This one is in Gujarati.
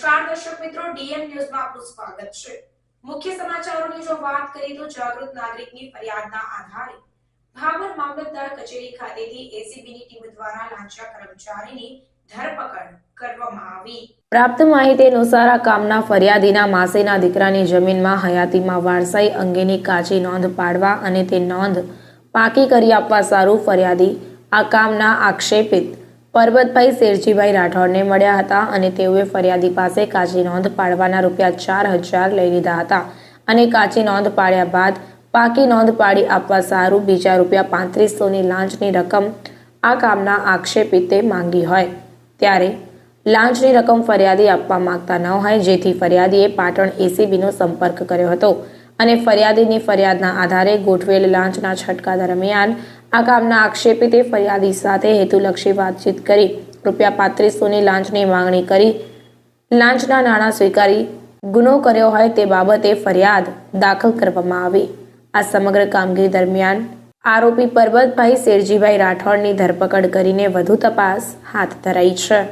નમસ્કાર દર્શક મિત્રો, ડીએમ ન્યૂઝમાં આપનું સ્વાગત છે. મુખ્ય સમાચારોની જો વાત કરીએ તો જાગૃત નાગરિકની ફરિયાદના આધારે ભાવર મામલતદાર કચેરી ખાતેથી એસીબીની ટીમ દ્વારા લાંચા કર્મચારીની ધરપકડ કરવામાં આવી. પ્રાપ્ત માહિતી અનુસાર આ કામના ફરિયાદીના માસીના દીકરાની જમીનમાં હયાતીમાં વારસાઈ અંગેની કાચી નોંધ પાડવા અને તે નોંધ પાકી કરી આપવા સારું ફરિયાદી આ કામના આક્ષેપિત પરબતભાઈ શેરજીભાઈ રાઠોડને મળ્યા હતા અને તેઓએ ફરિયાદી પાસે કાચી નોંધ પાડવાના રૂપિયા ચાર હજાર લઈ લીધા હતા અને કાચી નોંધ પાડ્યા બાદ પાકી નોંધ પાડી આપવા સારું બીજા રૂપિયા પાંત્રીસોની લાંચની રકમ આ કામના આક્ષેપિતે માંગી હોય. ત્યારે લાંચની રકમ ફરિયાદી આપવા માંગતા ન હોય જેથી ફરિયાદીએ પાટણ એસીબીનો સંપર્ક કર્યો હતો અને ફરિયાદીની ફરિયાદના આધારે ગોઠવેલ લાંચના છટકા દરમિયાન આ કામના આક્ષેપિતે ફરિયાદી સાથે હેતુલક્ષી વાતચીત કરી રૂપિયા પાંત્રીસોની લાંચની માંગણી કરી. લાંચના નાણાં સ્વીકારી ગુનો કર્યો હોય તે બાબતે ફરિયાદ દાખલ કરવામાં આવી. આ સમગ્ર કામગીરી દરમિયાન આરોપી પરબતભાઈ શેરજીભાઈ રાઠોડની ધરપકડ કરીને વધુ તપાસ હાથ ધરાઈ છે.